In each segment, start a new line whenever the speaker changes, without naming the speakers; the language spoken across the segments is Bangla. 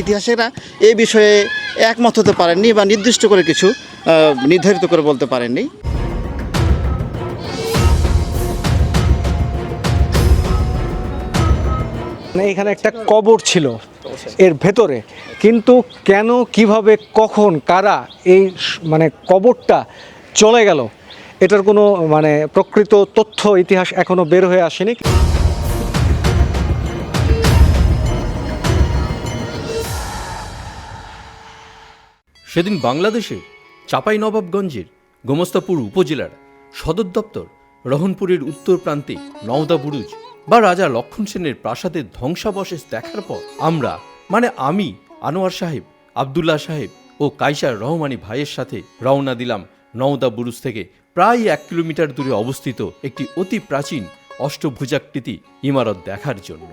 ইতিহাসেরা এই বিষয়ে একমত হতে পারেননি বা নির্দিষ্ট করে কিছু নির্ধারিত করে বলতে পারেননি।
মানে এখানে একটা কবর ছিল এর ভেতরে। কিন্তু কেন, কীভাবে, কখন, কারা এই মানে কবরটা চলে গেল, এটার কোনো মানে প্রকৃত তথ্য, ইতিহাস এখনও বের হয়ে আসেনি।
সেদিন বাংলাদেশের চাপাই নবাবগঞ্জের গোমস্তাপুর উপজেলার সদর দপ্তর রহনপুরের উত্তর প্রান্তে নওদা বুরুজ বা রাজা লক্ষণ সেনের প্রাসাদের ধ্বংসাবশেষ দেখার পর আমরা মানে আমি, আনোয়ার সাহেব, আবদুল্লাহ সাহেব ও কাইসার রহমানি ভাইয়ের সাথে রওনা দিলাম নওদা বুরুজ থেকে প্রায় এক কিলোমিটার দূরে অবস্থিত একটি অতি প্রাচীন অষ্টভুজাকৃতি ইমারত দেখার জন্য।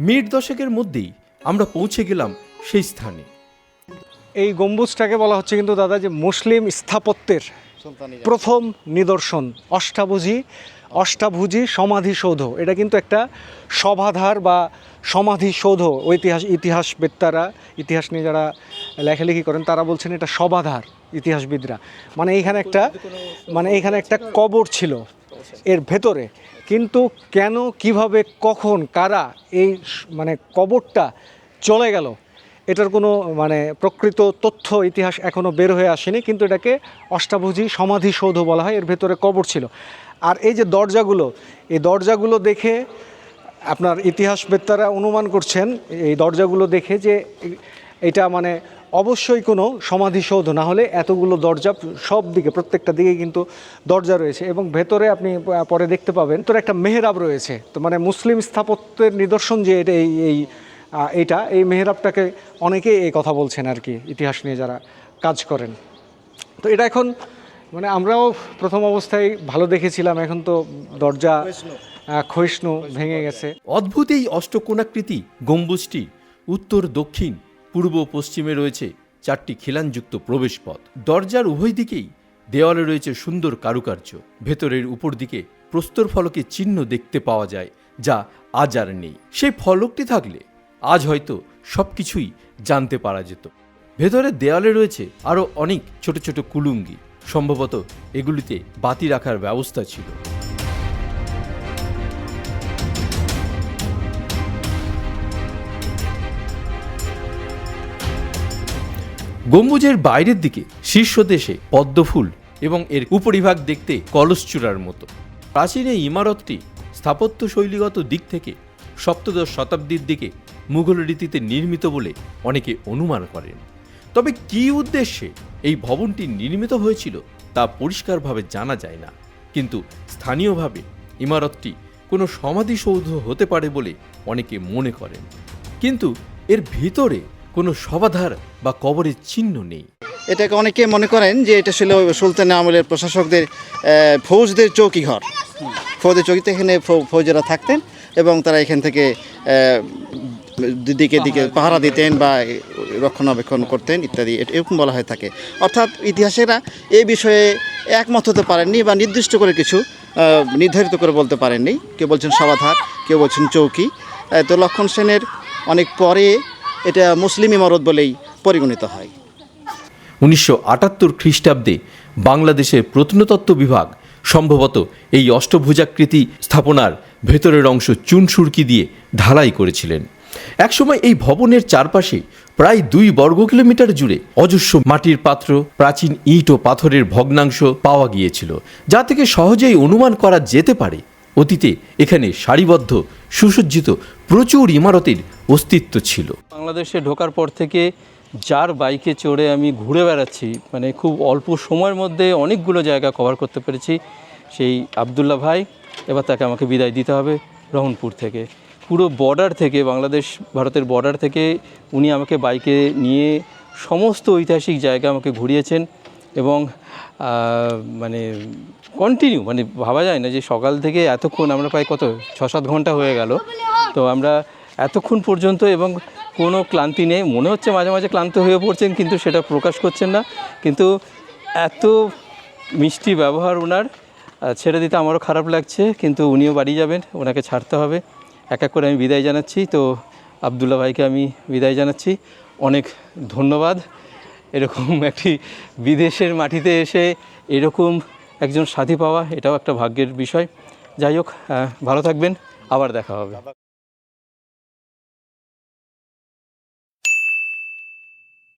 মিনিট দশকের মধ্যেই আমরা পৌঁছে গেলাম সেই স্থানে।
এই গম্বুজটাকে বলা হচ্ছে কিন্তু দাদা যে মুসলিম স্থাপত্যের প্রথম নিদর্শন অষ্টাভুজি অষ্টাভুজি সমাধিসৌধ। এটা কিন্তু একটা সভাধার বা সমাধিসৌধ ঐতিহাস ইতিহাসবেত্তারা ইতিহাস নিয়ে যারা লেখালেখি করেন তারা বলছেন এটা সভাধার ইতিহাসবিদরা। মানে এইখানে একটা মানে এইখানে একটা কবর ছিল এর ভেতরে। কিন্তু কেন কীভাবে কখন কারা এই মানে কবরটা চলে গেল? এটার কোনো মানে প্রকৃত তথ্য, ইতিহাস এখনও বের হয়ে আসেনি, কিন্তু এটাকে অষ্টাভুজি সমাধিসৌধ বলা হয়, এর ভেতরে কবর ছিল। আর এই যে দরজাগুলো, এই দরজাগুলো দেখে আপনার ইতিহাসবেত্তারা অনুমান করছেন, এই দরজাগুলো দেখে যে এটা মানে অবশ্যই কোনো সমাধিসৌধ, না হলে এতগুলো দরজা সব দিকে, প্রত্যেকটা দিকে কিন্তু দরজা রয়েছে। এবং ভেতরে আপনি পরে দেখতে পাবেন, তোর একটা মেহরাব রয়েছে। তো মানে মুসলিম স্থাপত্যের নিদর্শন যে এটা এই এইটা এই মেহরাবটাকে অনেকেই এই কথা বলছেন আর কি ইতিহাস নিয়ে যারা কাজ করেন। তো এটা এখন মানে আমরাও প্রথম অবস্থায় ভালো দেখেছিলাম এখন তো দরজা ক্ষয়িষ্ণু ভেঙে গেছে।
অদ্ভুত এই অষ্টকোণাকৃতি গম্বুজটি উত্তর দক্ষিণ পূর্ব পশ্চিমে রয়েছে চারটি খিলানযুক্ত প্রবেশপথ। দরজার উভয় দিকেই দেওয়ালে রয়েছে সুন্দর কারুকার্য ভেতরের উপর দিকে প্রস্তর ফলকে চিহ্ন দেখতে পাওয়া যায় যা আজ আর নেই। সেই ফলকটি থাকলে আজ হয়তো সবকিছুই জানতে পারা যেত। ভেতরের দেওয়ালে রয়েছে আরও অনেক ছোট ছোট কুলুঙ্গি। সম্ভবত এগুলিতে বাতি রাখার ব্যবস্থা ছিল। গম্বুজের বাইরের দিকে শীর্ষ দেশে পদ্মফুল এবং এর উপরিভাগ দেখতে কলসচূড়ার মতো। প্রাচীন এই ইমারতটি স্থাপত্য শৈলীগত দিক থেকে সপ্তদশ শতাব্দীর দিকে মুঘল রীতিতে নির্মিত বলে অনেকে অনুমান করেন। তবে কী উদ্দেশ্যে এই ভবনটি নির্মিত হয়েছিল তা পরিষ্কারভাবে জানা যায় না। কিন্তু স্থানীয়ভাবে ইমারতটি কোনো সমাধিসৌধ হতে পারে বলে অনেকে মনে করেন। কিন্তু এর ভিতরে কোনো সমাধার বা কবরের চিহ্ন নেই।
এটাকে অনেকে মনে করেন যে এটা ছিল সুলতান আমলের প্রশাসকদের ফৌজদের চৌকি ঘর ফৌজের চৌকিতে এখানে ফৌজেরা থাকতেন এবং তারা এখান থেকে দিকে দিকে পাহারা দিতেন বা রক্ষণাবেক্ষণ করতেন ইত্যাদি এরকম বলা হয়ে থাকে। অর্থাৎ ইতিহাসেরা এই বিষয়ে একমত হতে পারেননি বা নির্দিষ্ট করে কিছু নির্ধারিত করে বলতে পারেননি। কেউ বলছেন সমাধার কেউ বলছেন চৌকি। তো লক্ষণ সেনের অনেক পরে এটা মুসলিম ইমারত বলেই পরিগণিত হয়।
উনিশশো আটাত্তর খ্রিস্টাব্দে বাংলাদেশের প্রত্নতত্ত্ব বিভাগ সম্ভবত এই অষ্টভুজাকৃতি স্থাপনার ভেতরের অংশ চুন সুরকি দিয়ে ঢালাই করেছিলেন। একসময় এই ভবনের চারপাশে প্রায় দুই বর্গ কিলোমিটার জুড়ে অজস্র মাটির পাত্র, প্রাচীন ইট ও পাথরের ভগ্নাংশ পাওয়া গিয়েছিল, যা থেকে সহজেই অনুমান করা যেতে পারে। অতীতে এখানে সারিবদ্ধ, সুসজ্জিত প্রচুর ইমারতের অস্তিত্ব ছিল।
বাংলাদেশে ঢোকার পর থেকে যার বাইকে চড়ে আমি ঘুরে বেড়াচ্ছি মানে খুব অল্প সময়ের মধ্যে অনেকগুলো জায়গা কভার করতে পেরেছি। সেই আবদুল্লাহ ভাই, এবার তাকে আমাকে বিদায় দিতে হবে রহনপুর থেকে। পুরো বর্ডার থেকে, বাংলাদেশ, ভারতের বর্ডার থেকে উনি আমাকে বাইকে নিয়ে সমস্ত ঐতিহাসিক জায়গা আমাকে ঘুরিয়েছেন এবং মানে কন্টিনিউ মানে ভাবা যায় না যে সকাল থেকে এতক্ষণ আমরা প্রায় কত ছ সাত ঘণ্টা হয়ে গেল। তো আমরা এতক্ষণ পর্যন্ত এবং কোনো ক্লান্তি নেই। মনে হচ্ছে মাঝে মাঝে ক্লান্ত হয়ে পড়ছেন কিন্তু সেটা প্রকাশ করছেন না। কিন্তু এত মিষ্টি ব্যবহার ওনার ছেড়ে দিতে আমারও খারাপ লাগছে। কিন্তু উনিও বাড়ি যাবেন, ওনাকে ছাড়তে হবে। এক এক করে আমি বিদায় জানাচ্ছি। তো আবদুল্লা ভাইকে আমি বিদায় জানাচ্ছি। অনেক ধন্যবাদ। এরকম একটি বিদেশের মাটিতে এসে এরকম একজন সাথী পাওয়া এটাও একটা ভাগ্যের বিষয়। যাই হোক ভালো থাকবেন। আবার দেখা হবে।